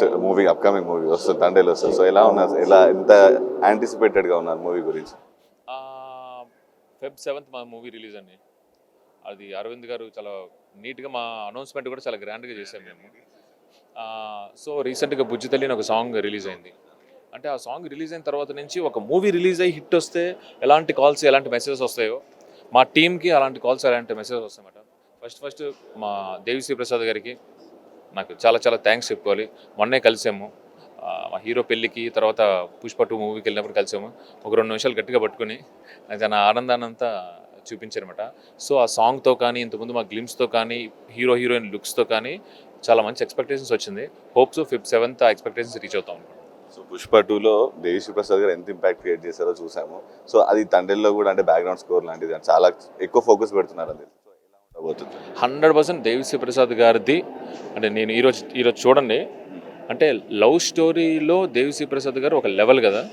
Next movie upcoming movie వస్తుంది తండేలు వస్తుంది. So ఎలా ఉన్నారు? ఎలా ఎంత యాంటిసిపేటెడ్గా ఉన్నారు మూవీ గురించి? ఫెబ్ సెవెంత్ మా మూవీ రిలీజ్ అండి. అది అరవింద్ గారు చాలా నీట్గా మా అనౌన్స్మెంట్ కూడా చాలా గ్రాండ్గా చేసాం మేము. సో రీసెంట్గా బుజ్జి తల్లి అని ఒక సాంగ్ రిలీజ్ అయింది. అంటే ఆ సాంగ్ రిలీజ్ అయిన తర్వాత నుంచి ఒక మూవీ రిలీజ్ అయ్యి హిట్ వస్తే ఎలాంటి కాల్స్ ఎలాంటి మెసేజెస్ వస్తాయో మా టీంకి అలాంటి కాల్స్ ఎలాంటి మెసేజెస్ వస్తాయన్నమాట ఫస్ట్ ఫస్ట్ మా దేవిశ్రీ ప్రసాద్ గారికి నాకు చాలా చాలా థ్యాంక్స్ చెప్పుకోవాలి. మొన్నే కలిసాము. మా హీరో పెళ్ళికి తర్వాత పుష్ప టూ మూవీకి వెళ్ళినప్పుడు కలిసాము. ఒక రెండు నిమిషాలు గట్టిగా పట్టుకుని తన ఆనందాన్ని అంతా చూపించారనమాట సో ఆ సాంగ్తో కానీ ఇంతకుముందు మా గ్లిమ్స్తో కానీ హీరో హీరోయిన్ లుక్స్తో కానీ చాలా మంచి ఎక్స్పెక్టేషన్స్ వచ్చింది. హోప్స్ ఫిఫ్త్ సెవెంత్ ఆ ఎక్స్పెక్టేషన్స్ రీచ్ అవుతాం అనుకుంటున్నాను సో పుష్ప టూలో దేవిశ్రీ ప్రసాద్ గారు ఎంత ఇంపాక్ట్ క్రియేట్ చేశారో చూసాము. సో అది తండ్రిలో కూడా అంటే బ్యాక్గ్రౌండ్ స్కోర్ లాంటిది. చాలా ఎక్కువ ఫోకస్ పెడుతున్నారు అది హండ్రెడ్ పర్సెంట్ దేవిశ్రీ ప్రసాద్ గారిది. అంటే నేను ఈరోజు ఈరోజు చూడండి. అంటే లవ్ స్టోరీలో దేవిశ్రీ ప్రసాద్ గారు ఒక లెవెల్ కదా.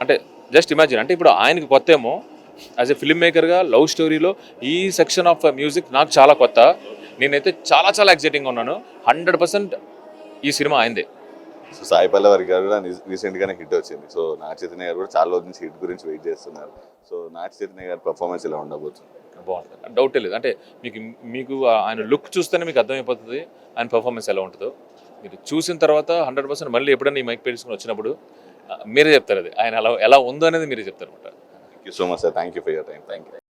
అంటే జస్ట్ ఇమాజిన్ అంటే ఇప్పుడు ఆయనకి కొత్త ఏమో యాజ్ ఎ ఫిల్మ్ మేకర్గా లవ్ స్టోరీలో ఈ సెక్షన్ ఆఫ్ మ్యూజిక్ నాకు చాలా కొత్త. నేనైతే చాలా చాలా ఎక్సైటింగ్గా ఉన్నాను. హండ్రెడ్ పర్సెంట్ ఈ సినిమా ఆయనదే. సో సాయి పల్లవి గారు కూడా రీసెంట్ గానే హిట్ వచ్చింది. సో నాగ చైతన్య గారు కూడా చాలా రోజుల నుంచి హిట్ గురించి వెయిట్ చేస్తున్నారు. సో నాగ చైతన్య గారి పర్ఫార్మెన్స్ ఎలా ఉండబోతుంది? బాగుంటుంది డౌట్ లేదు. అంటే మీకు మీకు ఆయన లుక్ చూస్తేనే మీకు అర్థమైపోతుంది ఆయన పర్ఫార్మెన్స్ ఎలా ఉంటుందో. మీరు చూసిన తర్వాత హండ్రెడ్ పర్సెంట్ మళ్ళీ ఎప్పుడైనా ఈ మైక్ పెట్టుకుని వచ్చినప్పుడు మీరే చెప్తారు అది. ఆయన ఎలా ఎలా ఉందో అనేది మీరే చెప్తారు అనమాట thank you so much sir thank you for your time thank you